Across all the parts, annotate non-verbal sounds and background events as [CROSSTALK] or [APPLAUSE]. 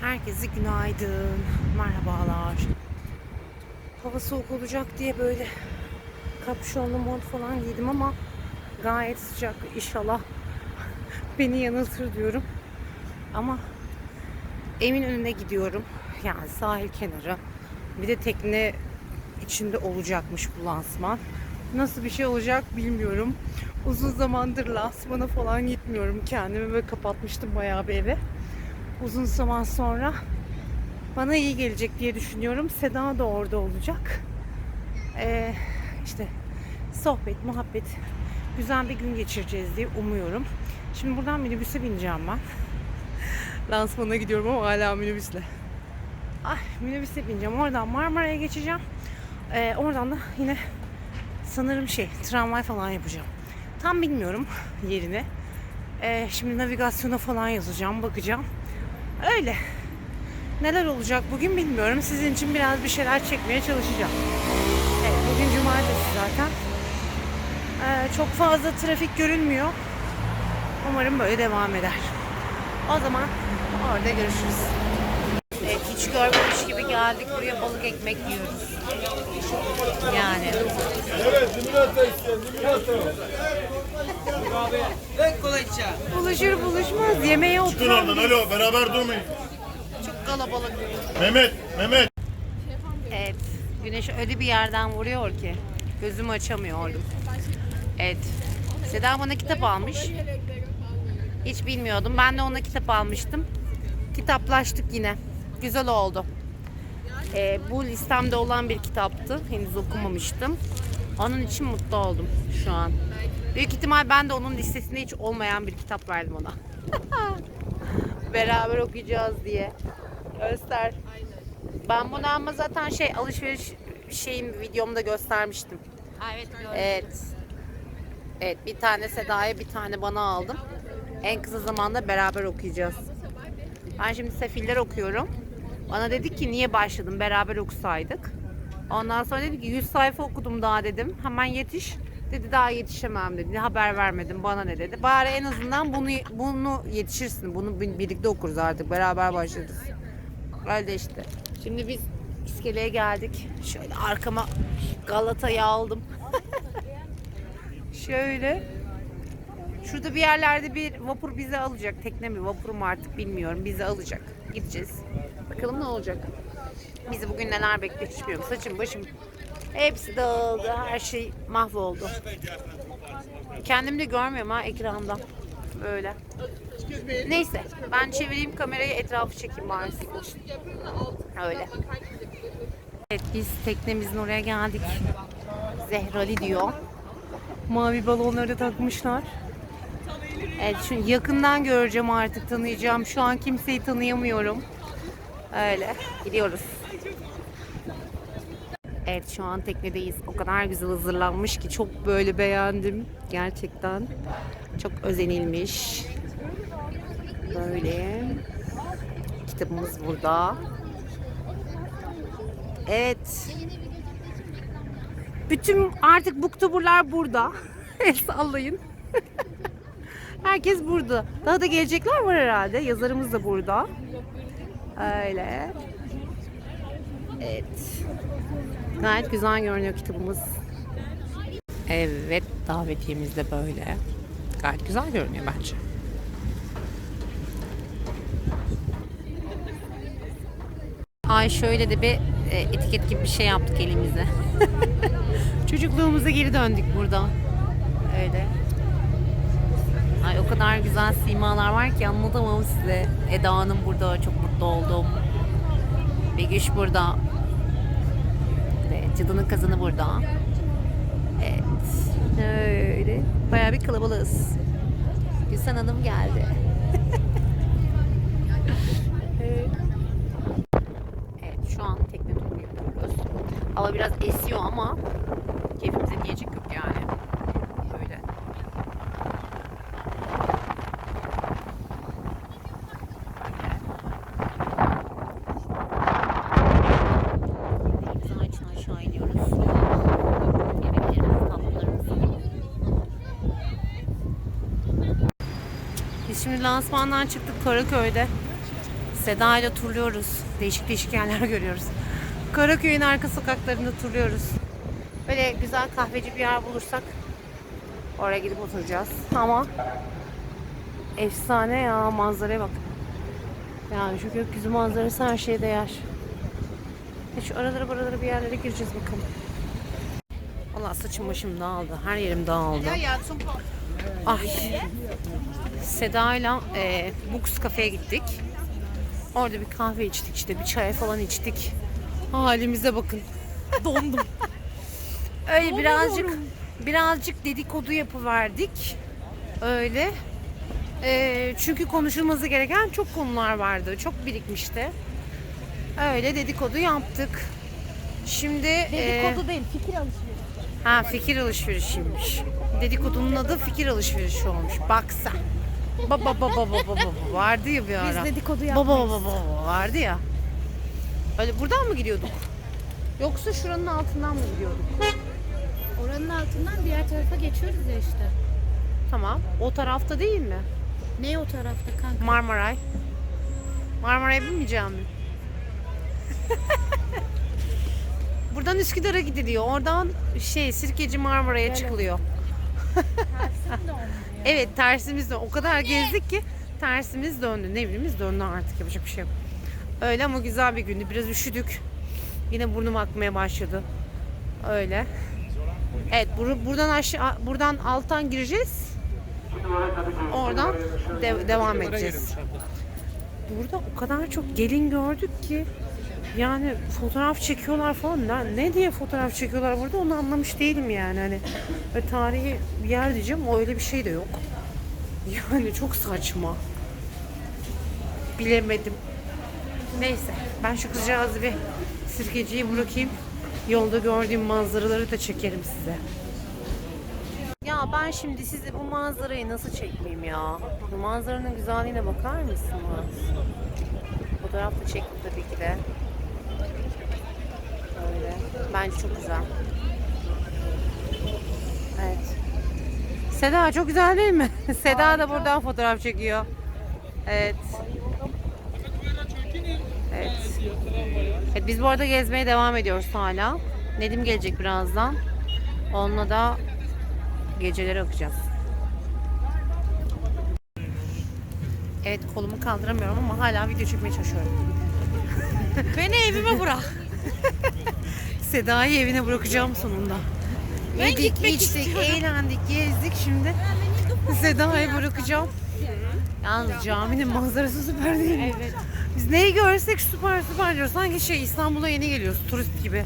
Herkese günaydın. Merhabalar. Hava soğuk olacak diye böyle kapşonlu mont falan giydim ama gayet sıcak. İnşallah [LAUGHS] beni yanıltır diyorum. Ama emin önüne gidiyorum. Yani sahil kenarı. Bir de tekne içinde olacakmış bu lansman. Nasıl bir şey olacak bilmiyorum. Uzun zamandır lansmana falan gitmiyorum. Kendimi böyle kapatmıştım bayağı bir eve. Uzun zaman sonra bana iyi gelecek diye düşünüyorum. Seda da orada olacak. Ee, işte sohbet, muhabbet, güzel bir gün geçireceğiz diye umuyorum. Şimdi buradan minibüse bineceğim ben. [LAUGHS] Lansmana gidiyorum ama hala minibüsle. Ay minibüse bineceğim. Oradan Marmara'ya geçeceğim. Ee, oradan da yine sanırım şey tramvay falan yapacağım. Tam bilmiyorum yerini. Ee, şimdi navigasyona falan yazacağım, bakacağım. Öyle. Neler olacak bugün bilmiyorum. Sizin için biraz bir şeyler çekmeye çalışacağım. Evet, bugün cumartesi zaten. Ee, çok fazla trafik görünmüyor. Umarım böyle devam eder. O zaman orada görüşürüz. Evet, hiç görmemiş gibi geldik. Buraya balık ekmek yiyoruz. Yani. Evet, isteyen, limonata. Buluşur buluşmaz yemeğe Çıkın oradan, oturalım. alo, beraber durmayın. Çok kalabalık. Mehmet, Mehmet. Evet. Güneş öyle bir yerden vuruyor ki gözümü açamıyordum. Evet. Seda bana kitap almış. Hiç bilmiyordum. Ben de ona kitap almıştım. Kitaplaştık yine. Güzel oldu. Ee, bu listemde olan bir kitaptı. Henüz okumamıştım. Onun için mutlu oldum şu an. Büyük ihtimal ben de onun listesinde hiç olmayan bir kitap verdim ona. [LAUGHS] Beraber okuyacağız diye. Göster. Ben bunu ama zaten şey alışveriş şeyin videomda göstermiştim. Evet. Evet. Evet bir tane Seda'ya bir tane bana aldım. En kısa zamanda beraber okuyacağız. Ben şimdi Sefiller okuyorum. Bana dedi ki niye başladın beraber okusaydık. Ondan sonra dedi ki 100 sayfa okudum daha dedim. Hemen yetiş. Dedi daha yetişemem dedi. Haber vermedim bana ne dedi. Bari en azından bunu bunu yetişirsin. Bunu birlikte okuruz artık. Beraber başlarız. Öyle işte. Şimdi biz iskeleye geldik. Şöyle arkama Galata'yı aldım. [LAUGHS] Şöyle. Şurada bir yerlerde bir vapur bizi alacak. Tekne mi vapur mu artık bilmiyorum. Bizi alacak. Gideceğiz. Bakalım ne olacak. Bizi bugün neler bekliyor. Saçım başım hepsi dağıldı. Her şey mahvoldu. Kendimi de görmüyorum ha ekranda. Böyle. Neyse ben çevireyim kamerayı etrafı çekeyim bari. Öyle. Evet biz teknemizin oraya geldik. Zehrali diyor. Mavi balonları takmışlar. Evet şu yakından göreceğim artık tanıyacağım. Şu an kimseyi tanıyamıyorum. Öyle gidiyoruz. Evet şu an teknedeyiz. O kadar güzel hazırlanmış ki çok böyle beğendim. Gerçekten çok özenilmiş. Böyle kitabımız burada. Evet. Bütün artık booktuberlar burada. [LAUGHS] El sallayın. [LAUGHS] Herkes burada. Daha da gelecekler var herhalde. Yazarımız da burada. Öyle. Evet. Gayet güzel görünüyor kitabımız. Evet, davetiyemiz de böyle. Gayet güzel görünüyor bence. Ay şöyle de bir e, etiket gibi bir şey yaptık elimize. [LAUGHS] Çocukluğumuza geri döndük burada. Öyle. Ay o kadar güzel simalar var ki anlatamam size. Eda Hanım burada çok mutlu oldum. Begüş burada. Cadının kazını burada. Evet. Öyle. Bayağı bir kalabalığız. Gülsen Hanım geldi. [LAUGHS] Evet şu an tekne turu yapıyoruz. Hava biraz esiyor ama keyfimize diyecek yok yani. Böyle. İmza için aşağı iniyoruz. Yemeklerimizi, tatlılarımızı. Biz şimdi lansmandan çıktık Karaköy'de. Seda ile turluyoruz. Değişik değişik yerler [LAUGHS] görüyoruz. Karaköy'ün arka sokaklarında turluyoruz. Böyle güzel kahveci bir yer bulursak oraya gidip oturacağız. Ama efsane ya manzaraya bak. Yani şu gökyüzü manzarası her şeye değer. Hiç aralara buralara bir yerlere gireceğiz bakalım. Allah saçım başım dağıldı. Her yerim dağıldı. Ay. Seda'yla e, Books Cafe'ye gittik. Orada bir kahve içtik işte bir çay falan içtik. Halimize bakın. [LAUGHS] Dondum. Öyle birazcık birazcık dedikodu yapıverdik. Öyle. E, çünkü konuşulması gereken çok konular vardı. Çok birikmişti. Öyle dedikodu yaptık. Şimdi e, Dedikodu değil, fikir alışverişi. Ha fikir alışverişiymiş. Dedikodunun adı fikir alışverişi olmuş. Baksa. Baba baba baba baba vardı ya bir ara. Biz dedikodu Baba yapmayız. baba baba vardı ya. Öyle buradan mı gidiyorduk? Yoksa şuranın altından mı gidiyorduk? Oranın altından diğer tarafa geçiyoruz ya işte. Tamam. O tarafta değil mi? Ne o tarafta kanka? Marmaray. Marmaray'a binmeyeceğim mi? [LAUGHS] Buradan Üsküdar'a gidiliyor. Oradan şey Sirkeci Marmaray'a çıkılıyor. [LAUGHS] Evet tersimiz döndü. O kadar gezdik ki tersimiz döndü. Nevrimiz döndü artık yapacak bir şey yok. Öyle ama güzel bir gündü. Biraz üşüdük. Yine burnum akmaya başladı. Öyle. Evet bur- buradan aşağı buradan alttan gireceğiz. Oradan de- devam edeceğiz. Burada o kadar çok gelin gördük ki yani fotoğraf çekiyorlar falan. Ne, ne diye fotoğraf çekiyorlar burada onu anlamış değilim yani. Hani böyle tarihi bir yer diyeceğim o öyle bir şey de yok. Yani çok saçma. Bilemedim. Neyse ben şu kızcağızı bir sirkeciyi bırakayım. Yolda gördüğüm manzaraları da çekerim size. Ya ben şimdi size bu manzarayı nasıl çekmeyeyim ya? Bu manzaranın güzelliğine bakar mısınız? Fotoğraf da çektim tabii ki de. Öyle. Bence çok güzel. Evet. Seda çok güzel değil mi? [LAUGHS] Seda da buradan fotoğraf çekiyor. Evet. Evet. Evet biz bu arada gezmeye devam ediyoruz hala. Nedim gelecek birazdan. Onunla da geceleri akacağız. Evet kolumu kaldıramıyorum ama hala video çekmeye çalışıyorum. Beni evime bırak. [LAUGHS] Seda'yı evine bırakacağım sonunda. Ben Yedik, içtik, istiyorum. eğlendik, gezdik şimdi. Seda'yı bırakacağım. Yalnız caminin manzarası süper değil mi? Evet. Biz neyi görsek süper süper diyoruz. Sanki şey İstanbul'a yeni geliyoruz turist gibi.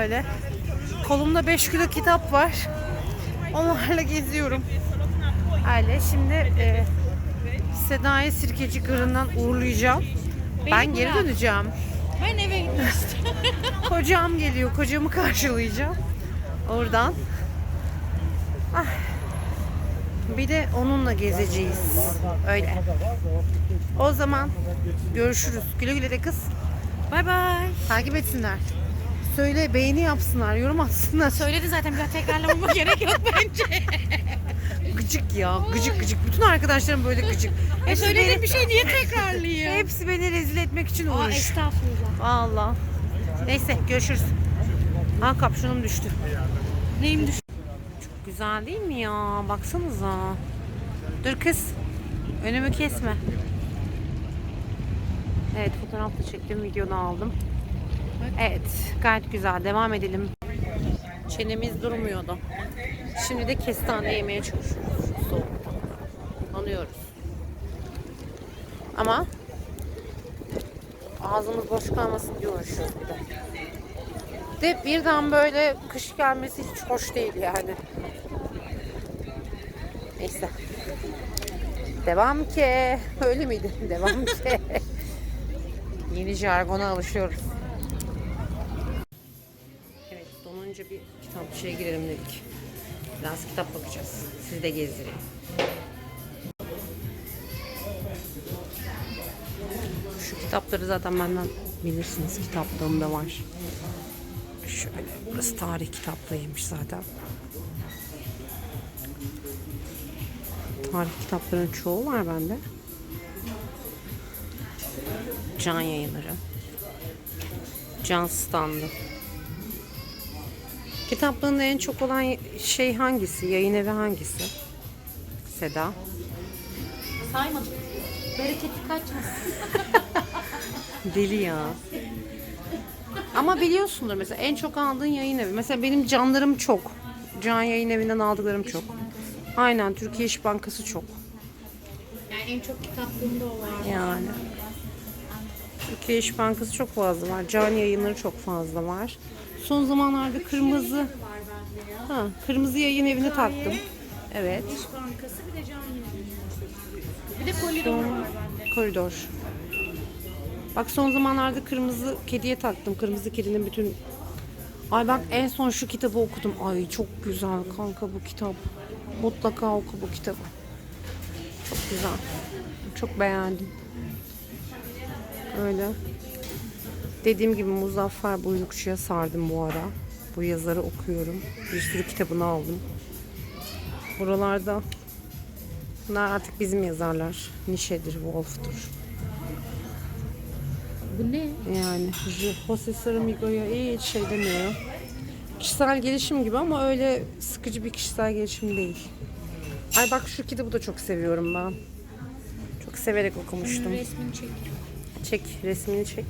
Öyle. Kolumda 5 kilo kitap var. Onlarla geziyorum. Öyle. Şimdi e, Seda'yı Sirkeci Kırı'ndan uğurlayacağım. ben geri döneceğim. Ben eve gitmek istiyorum. [LAUGHS] Kocam geliyor. Kocamı karşılayacağım. Oradan. Ah. Bir de onunla gezeceğiz. Öyle. O zaman görüşürüz. Güle güle de kız. Bay bay. Takip etsinler. Söyle beğeni yapsınlar, yorum atsınlar. Söyledi zaten bir daha tekrarlamama [LAUGHS] gerek yok bence. Gıcık ya, gıcık gıcık. Bütün arkadaşlarım böyle gıcık. [LAUGHS] E söylediğim bir şey niye tekrarlıyor? Hepsi beni rezil etmek için Aa, uğraş. estağfurullah. Valla. Neyse görüşürüz. Ha kapşonum düştü. Neyim düştü? Güzel değil mi ya? Baksanıza. Dur kız. Önümü kesme. Evet fotoğraf da çektim. Video da aldım. Evet gayet güzel. Devam edelim. Çenemiz durmuyordu. Şimdi de kestane yemeye çalışıyoruz. Soğukta. Anıyoruz. Ama ağzımız boş kalmasın diye uğraşıyoruz de. De birden böyle kış gelmesi hiç hoş değil yani. Neyse. Devam ki. Öyle miydi? [LAUGHS] Devam ki. Yeni jargona alışıyoruz. Evet, donunca bir kitapçıya girelim dedik. Biraz kitap bakacağız. Sizi de gezdireyim. Şu kitapları zaten benden bilirsiniz. Kitaplığımda var. Şöyle, burası tarih kitaplığıymış zaten. Tarih kitaplarının çoğu var bende. Can yayınları. Can standı. Kitaplığında en çok olan şey hangisi? Yayın evi hangisi? Seda. Saymadım. Bereketi kaçmasın. [LAUGHS] Deli ya. Ama biliyorsundur mesela en çok aldığın yayın evi. Mesela benim canlarım çok. Can yayın evinden aldıklarım çok. Aynen Türkiye İş Bankası çok. Yani en çok kitaplığımda o var. Yani. Türkiye İş Bankası çok fazla var. Can yayınları çok fazla var. Son zamanlarda kırmızı ha, kırmızı yayın evine taktım. Evet. İş Bankası bir de can. Bir de koridor var bende. Koridor. Bak son zamanlarda kırmızı kediye taktım. Kırmızı kedinin bütün Ay bak en son şu kitabı okudum. Ay çok güzel kanka bu kitap. Mutlaka oku bu kitabı. Çok güzel. Çok beğendim. Öyle. Dediğim gibi Muzaffer Buyrukçu'ya sardım bu ara. Bu yazarı okuyorum. Bir sürü kitabını aldım. Buralarda Bunlar artık bizim yazarlar. Nişedir, Wolf'tur. Bu ne? Yani Jose Saramigo'ya hiç şey demiyorum. Kişisel gelişim gibi ama öyle sıkıcı bir kişisel gelişim değil. Ay bak şu kitabı da çok seviyorum ben. Çok severek okumuştum. Bunun resmini çek. Çek, resmini çek.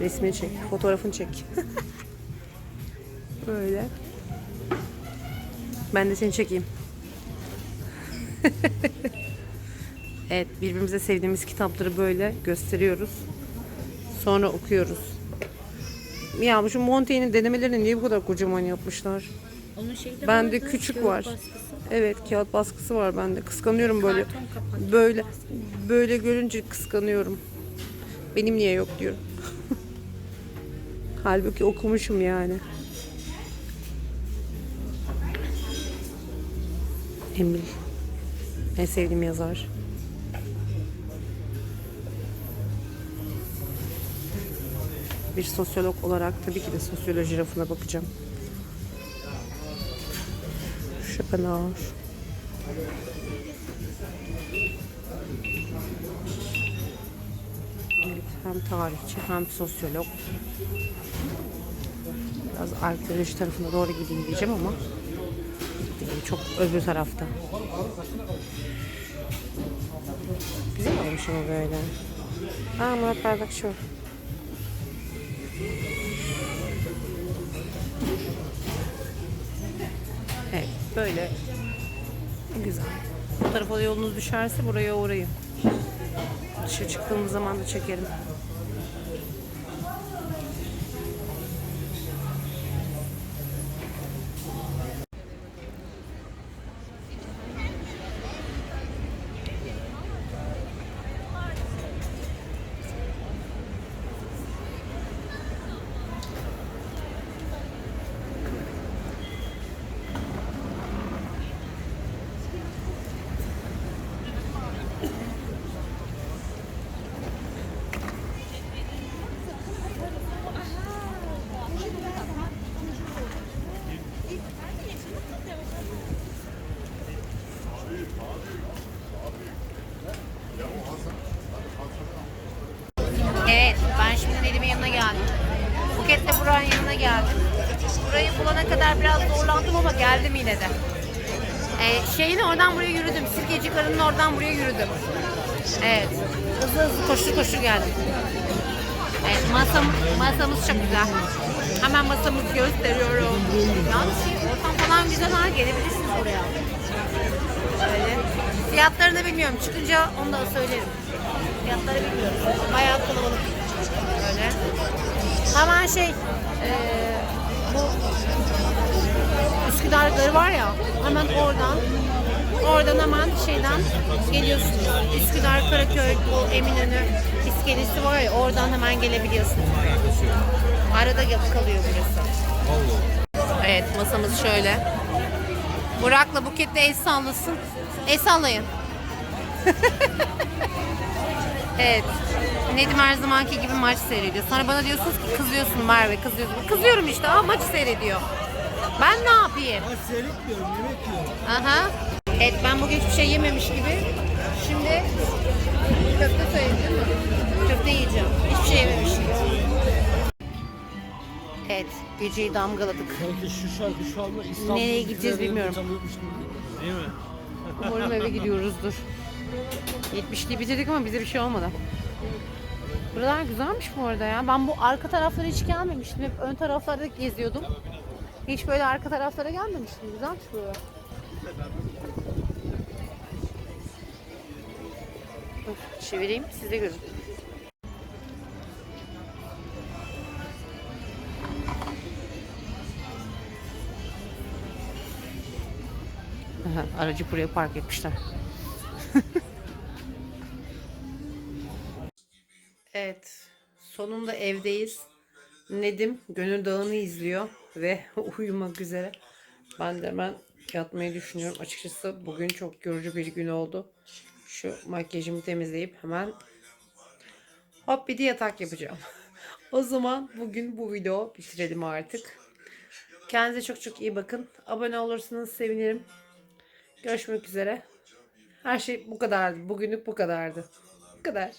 Resmini çek, fotoğrafını çek. [LAUGHS] Böyle. Ben de seni çekeyim. [LAUGHS] evet, birbirimize sevdiğimiz kitapları böyle gösteriyoruz. Sonra okuyoruz. Ya bu şu Montaigne'in denemelerini niye bu kadar kocaman yapmışlar? Onun şeyi de Bende küçük var. baskısı. Evet, kağıt baskısı var bende. Kıskanıyorum böyle. Böyle böyle görünce kıskanıyorum. Benim niye yok diyorum. Halbuki okumuşum yani. Emil. En sevdiğim yazar. Bir sosyolog olarak tabii ki de sosyoloji rafına bakacağım. Schopenhauer. Hem tarihçi hem sosyolog. Biraz arkeoloji tarafına doğru gideyim diyeceğim ama değil, çok öbür tarafta. Güzel olmuş ama böyle. Aa Murat Bardakçı. Evet böyle güzel. Bu tarafa yolunuz düşerse buraya uğrayın. Dışarı çıktığımız zaman da çekerim. Evet, ben şimdi Nedim'in yanına geldim. Buket'le Burak'ın yanına geldim. Burayı bulana kadar biraz zorlandım ama geldim yine de. Ee, şeyin oradan buraya yürüdüm. Sirkeci karının oradan buraya yürüdüm. Evet. Hızlı hızlı koştur koştur geldim. Evet, masam, masamız çok güzel. Hemen masamızı gösteriyorum. Yalnız ortam falan güzel ha. Gelebilirsiniz buraya. Böyle. Fiyatlarını bilmiyorum. Çıkınca onu da söylerim. Fiyatları bilmiyorum. Bayağı kalabalık. Böyle. Hemen şey eee bu Üsküdar'ları var ya hemen oradan oradan hemen şeyden geliyorsunuz. Üsküdar, Karaköy, bu Eminönü iskelesi var ya oradan hemen gelebiliyorsunuz. Arada kalıyor burası. Evet masamız şöyle. Burak'la Buket de el sallasın. El sallayın. [LAUGHS] Evet. Nedim her zamanki gibi maç seyrediyor. Sonra bana diyorsunuz ki kızıyorsun Merve kızıyorsun. Kızıyorum işte ama maç seyrediyor. Ben ne yapayım? Maç seyretmiyorum yemek yiyorum. Aha. Evet ben bugün hiçbir şey yememiş gibi. Şimdi köfte söyledim mi? Köfte yiyeceğim. Hiçbir şey yememiş gibi. Evet, geceyi damgaladık. Sanki şu şarkı şu anda İstanbul'da Nereye gideceğiz bilmiyorum. Değil mi? Umarım eve gidiyoruzdur. 70'liği bitirdik ama bize bir şey olmadı. Buralar güzelmiş bu arada ya. Ben bu arka taraflara hiç gelmemiştim. Hep ön taraflarda geziyordum. Hiç böyle arka taraflara gelmemiştim. Güzelmiş buralar. Çevireyim siz de görün. Aracı buraya park etmişler. Evet, sonunda evdeyiz. Nedim Gönül Dağı'nı izliyor ve [LAUGHS] uyumak üzere. Ben de hemen yatmayı düşünüyorum. Açıkçası bugün çok yorucu bir gün oldu. Şu makyajımı temizleyip hemen hop bir de yatak yapacağım. [LAUGHS] o zaman bugün bu video bitirelim artık. Kendinize çok çok iyi bakın. Abone olursanız sevinirim. Görüşmek üzere. Her şey bu kadardı. Bugünlük bu kadardı. Bu kadar.